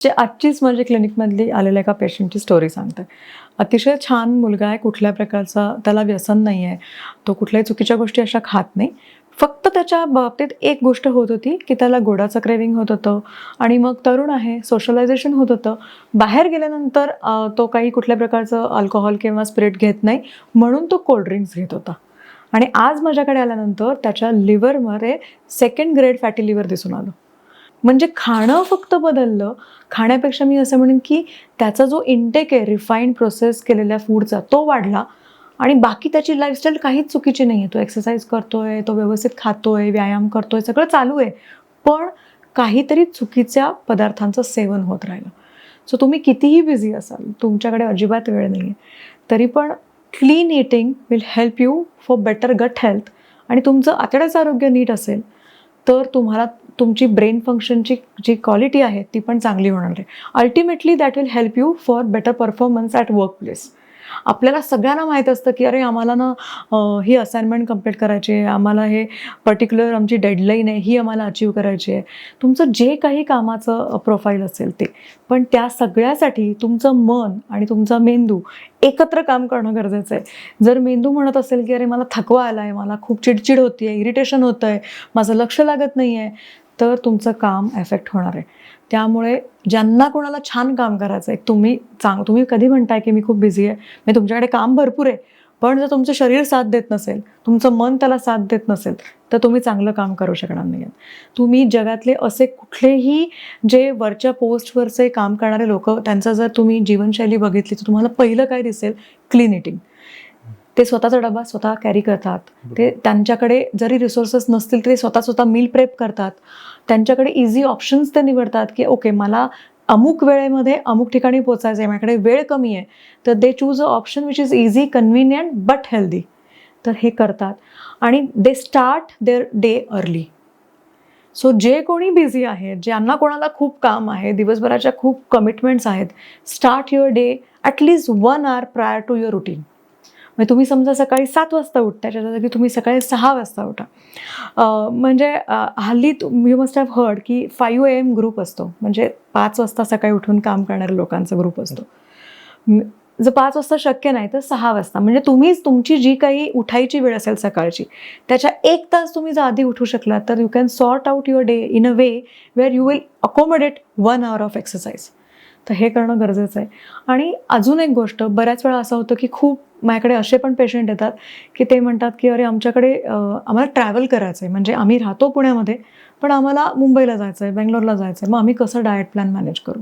जे आजचीच माझ्या क्लिनिकमधली आलेल्या एका पेशंटची स्टोरी सांगते. अतिशय छान मुलगा आहे कुठल्या प्रकारचा त्याला व्यसन नाही आहे. तो कुठल्याही चुकीच्या गोष्टी अशा खात नाही. फक्त त्याच्या बाबतीत एक गोष्ट होत होती की त्याला गोडाचं क्रेविंग होत होतं आणि मग तरुण आहे सोशलायझेशन होत होतं. बाहेर गेल्यानंतर तो काही कुठल्या प्रकारचं अल्कोहोल किंवा स्पिरिट घेत नाही म्हणून तो कोल्ड्रिंक्स घेत होता. आणि आज माझ्याकडे आल्यानंतर त्याच्या लिव्हरमध्ये सेकंड ग्रेड फॅटी लिव्हर दिसून आलं. म्हणजे खाणं फक्त बदललं. खाण्यापेक्षा मी असं म्हणेन की त्याचा जो इंटेक आहे रिफाईंड प्रोसेस केलेल्या फूडचा तो वाढला. आणि बाकी त्याची लाईफस्टाईल काहीच चुकीची नाही आहे तो एक्सरसाइज करतोय तो व्यवस्थित खातोय व्यायाम करतोय सगळं चालू आहे. पण काहीतरी चुकीच्या पदार्थांचं सेवन होत राहिलं. सो तुम्ही कितीही बिझी असाल तुमच्याकडे अजिबात वेळ नाही आहे तरी पण clean eating will help you for better gut health आणि तुमचं आतड्याचं आरोग्य नीट असेल तर तुम्हाला तुमची ब्रेन फंक्शनची जी क्वालिटी आहे ती पण चांगली होणार आहे. Ultimately that will help you for better performance at work place आपल्याला सगळ्यांना माहीत असतं की अरे आम्हाला ना ही असाइनमेंट कंप्लीट करायची आहे. आम्हाला हे पर्टिक्युलर आमची डेडलाईन आहे ही आम्हाला अचीव करायची आहे. तुमचं जे काही कामाचं प्रोफाईल असेल ते. पण त्या सगळ्यासाठी तुमचं मन आणि तुमचा मेंदू एकत्र काम करणं गरजेचं आहे. जर मेंदू म्हणत असेल की अरे मला थकवा आला आहे मला खूप चिडचिड होती आहे इरिटेशन होतं आहे माझं लक्ष लागत नाही आहे तर तुमचं काम एफेक्ट होणार आहे. त्यामुळे ज्यांना कोणाला छान काम करायचं आहे तुम्ही चांग तुम्ही कधी म्हणताय की मी खूप बिझी आहे मी तुमच्याकडे काम भरपूर आहे पण जर तुमचं शरीर साथ देत नसेल तुमचं मन त्याला साथ देत नसेल तर तुम्ही चांगलं काम करू शकणार नाही तुम्ही जगातले असे कुठलेही जे वरच्या पोस्टवरचे काम करणारे लोक त्यांचा जर तुम्ही जीवनशैली बघितली तर तुम्हाला पहिलं काय दिसेल? क्लीन इटिंग ते स्वतःचा डबा स्वतः कॅरी करतात. ते त्यांच्याकडे जरी रिसोर्सेस नसतील तरी स्वतः स्वतः मील प्रेप करतात. त्यांच्याकडे इझी ऑप्शन्स ते निवडतात की ओके मला अमुक वेळेमध्ये अमुक ठिकाणी पोचायचं आहे माझ्याकडे वेळ कमी आहे. तर they choose a option which is easy convenient but healthy तर हे करतात. आणि they start their day early so जे कोणी बिझी आहेत ज्यांना कोणाला खूप काम आहे दिवसभराच्या खूप कमिटमेंट्स आहेत start your day at least one hour prior to your routine म्हणजे तुम्ही समजा सकाळी सात वाजता उठता जागी तुम्ही सकाळी सहा वाजता उठा. म्हणजे हल्ली यू मस्ट हॅव हर्ड की फाईव्ह ए एम ग्रुप असतो. म्हणजे पाच वाजता सकाळी उठून काम करणाऱ्या लोकांचा ग्रुप असतो. जर पाच वाजता शक्य नाही तर सहा वाजता. म्हणजे तुम्हीच तुमची जी काही उठायची वेळ असेल सकाळची त्याच्या एक तास तुम्ही जर आधी उठू शकलात तर you can sort out your day in a way where you will accommodate one hour of exercise तर हे करणं गरजेचं आहे. आणि अजून एक गोष्ट बऱ्याच वेळा असं होतं की खूप माझ्याकडे असे पण पेशंट येतात की ते म्हणतात की अरे आमच्याकडे आम्हाला ट्रॅव्हल करायचं आहे म्हणजे आम्ही राहतो पुण्यामध्ये पण आम्हाला मुंबईला जायचं आहे बेंगलोरला जायचं आहे मग आम्ही कसं डाएट प्लॅन मॅनेज करू?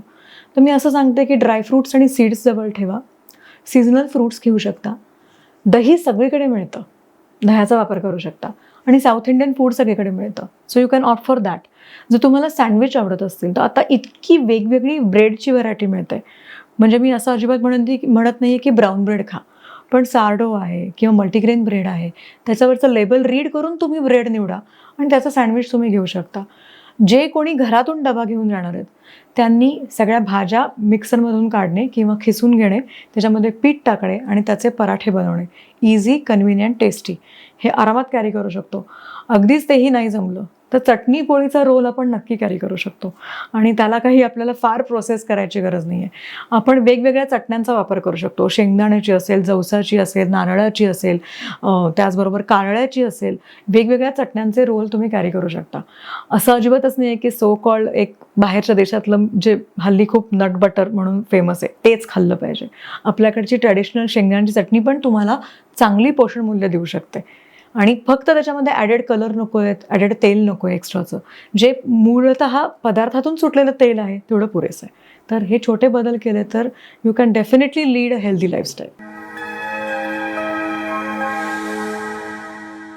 तर मी असं सांगते की ड्रायफ्रूट्स आणि सीड्स जवळ ठेवा. सीझनल फ्रूट्स घेऊ शकता. दही सगळीकडे मिळतं. दह्याचा वापर करू शकता. आणि साऊथ इंडियन फूड सगळीकडे मिळतं. So you can opt for that जर तुम्हाला सँडविच आवडत असतील तर आता इतकी वेगवेगळी ब्रेडची व्हरायटी मिळते. म्हणजे मी असं अजिबात म्हणत म्हणत नाही की ब्राऊन ब्रेड खा. पण सार्डो आहे किंवा मल्टीग्रेन ब्रेड आहे. त्याच्यावरचं लेबल रीड करून तुम्ही ब्रेड निवडा आणि त्याचं सँडविच तुम्ही घेऊ शकता. जे कोणी घरातून डबा घेऊन जाणार आहेत त्यांनी सगळ्या भाज्या मिक्सरमधून काढणे किंवा खिसून घेणे त्याच्यामध्ये पीठ टाकणे आणि त्याचे पराठे बनवणे. इझी कन्व्हिनियंट टेस्टी हे आरामात कॅरी करू शकतो. अगदीच तेही नाही जमलं. तर चटणी पोळीचा रोल आपण नक्की कॅरी करू शकतो. आणि त्याला काही आपल्याला फार प्रोसेस करायची गरज नाही आहे आपण वेगवेगळ्या चटण्यांचा वापर करू शकतो. शेंगदाण्याची असेल जवसाची असेल नारळाची असेल त्याचबरोबर कारळ्याची असेल वेगवेगळ्या चटण्यांचे रोल तुम्ही कॅरी करू शकता. असं अजिबातच नाही आहे की सो कॉल्ड एक बाहेरच्या देशातलं जे हल्ली खूप नट बटर म्हणून फेमस आहे तेच खाल्लं पाहिजे. आपल्याकडची ट्रॅडिशनल शेंगदाण्याची चटणी पण तुम्हाला चांगली पोषण मूल्य देऊ शकते. आणि फक्त त्याच्यामध्ये ॲडेड कलर नको आहेत ॲडेड तेल नको आहे एक्स्ट्राचं जे मूळत पदार्थातून सुटलेलं तेल आहे तेवढं पुरेसं आहे. तर हे छोटे बदल केले तर you can definitely lead a healthy lifestyle